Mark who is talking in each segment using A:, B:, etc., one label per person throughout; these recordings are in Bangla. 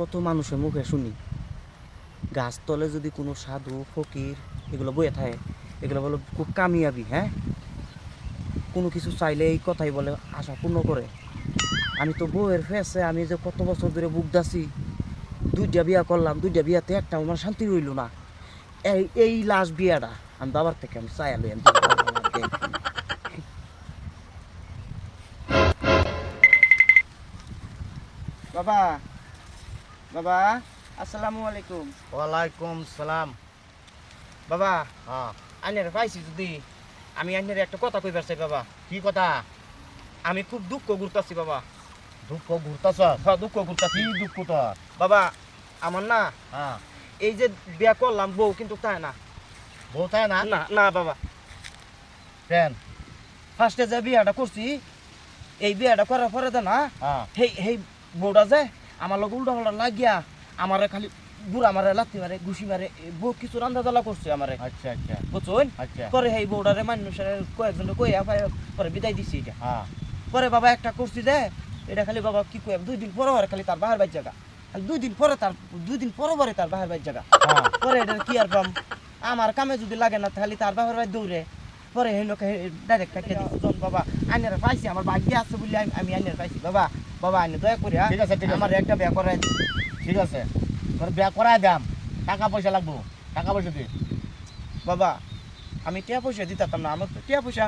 A: কত মানুষের মুখে শুনি। গাছতলে যদি কোনো সাধু, ফকির এগুলো বয়ে থাকে, এগুলো বলে খুব কামিয়াবি হ্যাঁ? কোনো কিছু চাইলে এই কথাই বলে, আশা পূর্ণ করে। আমি তো বউয়ের ফেসে আমি যে কত বছর ধরে বুক দাসি দুইটা বিয়া করলাম, দুইটা বিয়াতে একটা আমার শান্তি রইল না। এই এই লাস্ট বিয়াটা, আমি বাবার থেকে আমি চাই আলো বাবা। বাবা আসসালামু আলাইকুম।
B: ওয়ালাইকুম সালাম।
A: বাবা
B: হ্যাঁ।
A: আইনের পাইছি যদি। আমি আইনের একটা কথা কইবার চাই বাবা।
B: কি কথা?
A: আমি খুব দুঃখ ঘুরতাছি বাবা।
B: দুঃখ ঘুরতাছ
A: হ্যাঁ দুঃখ ঘুরতাছি
B: কি দুঃখ তোর
A: বাবা আমার না
B: হ্যাঁ।
A: এই যে বিয়া করলাম বউ কিন্তু তাই না।
B: বউ তাই না?
A: না না বাবা।
B: কেন?
A: ফার্স্টে যে বিয়াটা করছি এই বিয়াটা করার পরে তো না
B: হ্যাঁ।
A: হেই হেই বউটা যে আমার লোক উল্টা পাল্টা লাগিয়া আমারে খালি বুড়া মারে লাত্তি মারে ঘুষি মারে বউ কিছু রান্দা জ্বালা করছে আমারে।
B: আচ্ছা আচ্ছা।
A: বুঝছেন?
B: আচ্ছা।
A: পরে হেই বউটারে মানুষের কয়েকজন কইয়া পরে বিদায় দিছি এটা।
B: হ্যাঁ।
A: পরে বাবা একটা করছি যে এটা খালি বাবা কি কই দুই দিন পরে খালি তার বাহার বাইর জায়গা। খালি দুই দিন পরে তার দুই দিন পরে পরে তার বাহার বাইর জায়গা।
B: হ্যাঁ।
A: পরে এটা কি আর পাম? আমার কামে যদি লাগে না খালি তার বাহার বাইর দৌড়ে। পরে হেন ডাইরেক্ট কাটিয়ে জন বাবা আইনের পাইছি আমার ভাগ্যে আছে বলে আমি- আমি আইনের পাইছি বাবা। বাবা আইনে দয়া করে?
B: ঠিক আছে, ঠিক আছে।
A: আমার একটা বিয়া করাই
B: ঠিক আছে। তোর বিয়া করাই দাম টাকা পয়সা লাগবো। টাকা পয়সা দি।
A: বাবা আমি টিয়া পয়সা দিতাম না। আমার টিয়া পয়সা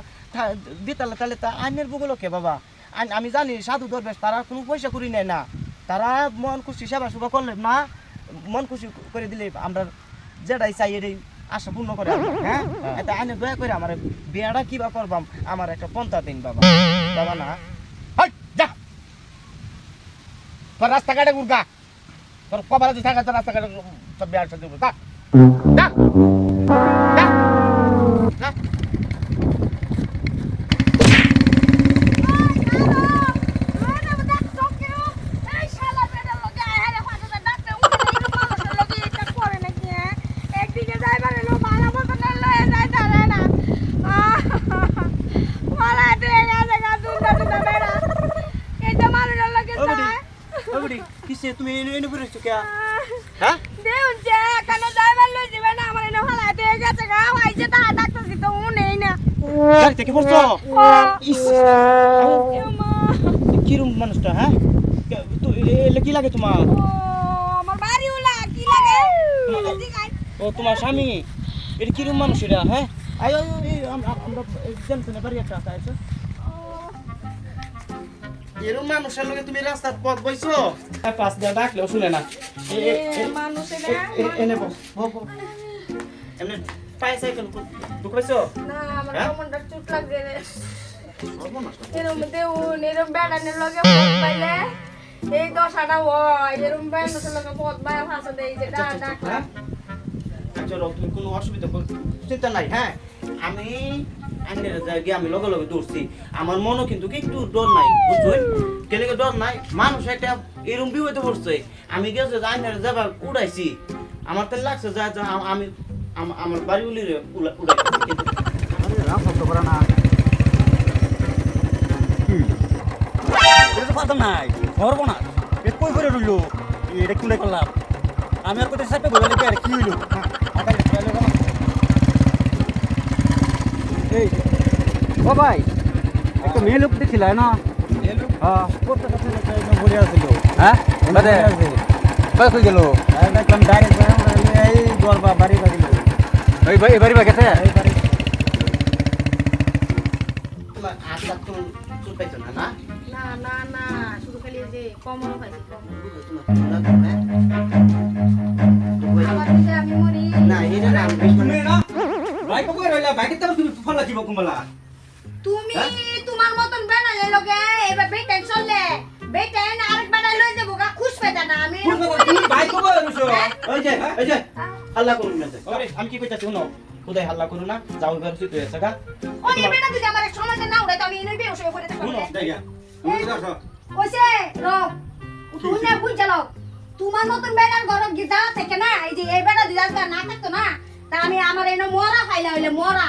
A: দিতালে তাহলে তা আইনের বুগুলো কে বাবা? আমি জানি সাধু দরবেশ তারা কোনো পয়সা করি নেয় না। তারা মন খুশি সেবা সুবা করলে না মন খুশি করে দিলে আমরা যেটাই চাই এটাই আশা পূর্ণ করে হ্যাঁ?
B: হ্যাঁ।
A: এটা আইনে দয়া করে আমার বিয়াটা কিবা করবাম। আমার একটা পন্থা দিন বাবা। বাবা না
B: হাই যা তোর রাস্তাঘাটে গুরগা তোর কপালে যদি থাকে তোর রাস্তাঘাটে তোর বিয়ার সাথে যা
A: ও বুড়ি কিসে তুমি এনে এনে ঘুরে কে? হ্যাঁ? গাড়ি থেকে পড়ছো ইস। কিরম মানুষটা হ্যাঁ? কে- তো- এ- এলে কি লাগে তোমার? ও তোমার স্বামী? এটা কিরম মানুষ এটা হ্যাঁ? আয় আয়, আয়, আম- আম- আমরা জানতে না বাড়ি একটা আছে এরম মানুষের লগে তুমি রাস্তার পথ বইছো? হ্যাঁ পাঁচ দিয়ে ডাকলেও শুনে না। এনে। এমনি পায়ে সাইকেল দুঃখ পাইছো
C: না আমার
A: হ্যাঁ?
C: কমনটা চুট
A: সর্বনাশ।
C: এরম দেউন এরম বেড়ানের লগে পাইলে এই দশাটা হয়। এরম বেড়ানের লগে পথ পায় ভাষা দেই যে?
A: আচ্ছা, রও, তুমি কোনো অসুবিধা চিন্তা নাই হ্যাঁ? আমি আমি লগে লগে দৌড়ছি। আমার মনও কিন্তু কি একটু ডর নাই বুঝছেন কেন কি ডর নাই? মানুষ একটা এরম বিপদে পড়ছে। আমি গেছে যে আইনের যাবার উড়াইছি। আমার তো লাগছে যা যা আম- আমি আম- আমার বাড়ি উলিরে উড়াইছি কিন্তু
D: এটা তো পাতাম নাই খবর না। এ কই করে রইল। এটা কুলে করলাম? আমি আর কোথায় বলে কি হইল? এই ও ভাই একটা মেয়ে লোক দেখিলা না? হ্যাঁ। বলে আসছিল হ্যাঁ বাদ কই গেল? একদম ডাইরেক্ট এই দরবা বাড়ি বাড়ি এই বাড়ি বাড়ি বাগেছে এই বাড়ি।
A: তোমার হাত তো চুল পাইছো না না?
C: না না না শুধু খালি যে কমল পাইছি। কমল
A: না? না এটা
D: বাইক কই রইলা? তো তুমি ফোন লাগিব কুমলা
C: তুমি
A: হ্যাঁ?
C: তোমার মতন বেড়ালে লগে এবার বেটেন চললে বেটেন আরেক বেড়া লই যাব গা খুশ পেতা না আমি।
D: তুমি কই রইছো
A: ওই যে ওই যে হাল্লা করুন না। আমি কি কইতাছি শুনো খুদাই হাল্লা করুন না যাও এবার সুতো হয়েছে গা।
C: ওই বেটা যদি আমার সময় না উড়ে তো আমি বেও সই করে থাকব।
A: শুনো
D: দেখা
C: ওইসে রব তুমি না বুঝ চালো তোমার মতন বেড়ার ঘর গিজা থেকে না এই যে এই বেড়া দিদা না থাকতো না তা আমি আমার এনে মরা খাইলা হইলে মরা।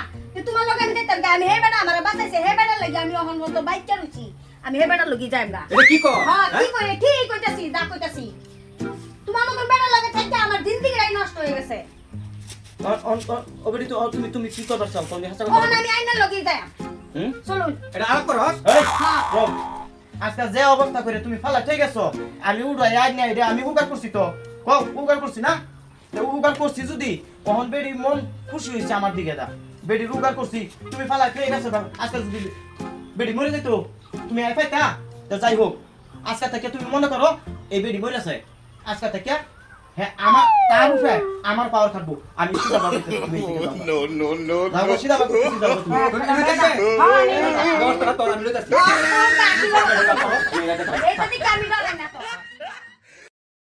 C: তোমার লগে আমি দেখতাম আমি হে আমার বাঁচাইছে হে লাগি আমি অহন মতো বাইক চালুছি আমি হে লগি না
D: এটা কি কর?
C: হ্যাঁ কি কই ঠিক কইতাছি দা কইতাছি। তোমার লাগে থাকতে আমার জিন্দিগিটাই নষ্ট হয়ে গেছে।
A: তো তুমি তুমি কি করবার চাও? তুমি হাসা
C: তখন আমি আইনার লগে যাই।
A: হুম?
C: চলুন
D: এটা আলাপ
A: এই
C: হ্যাঁ?
A: আজকাল যে অবস্থা করে তুমি ফালা ঠিক আছো? আমি উড়াই আই নাই রে আমি উগার করছি তো। কও উগার করছি না? উগার করছি যদি কখন বেডি মন খুশি হয়েছে আমার দিকে দা। বেডি উগার করছি তুমি ফালা ঠিক গেছো। আজকাল যদি বেডি মরে যেত তুমি আই পাইতা? তো যাই হোক আজকাল থেকে তুমি মনে করো এই বেডি মরে আছে আজকাল থেকে হ্যাঁ আমার তার উপরে আমার পাওয়ার থাকব। আমি সিধা বাবু তুমি সিধা বাবু তুমি তুমি
C: হ্যাঁ,
D: তোর।
C: এটা না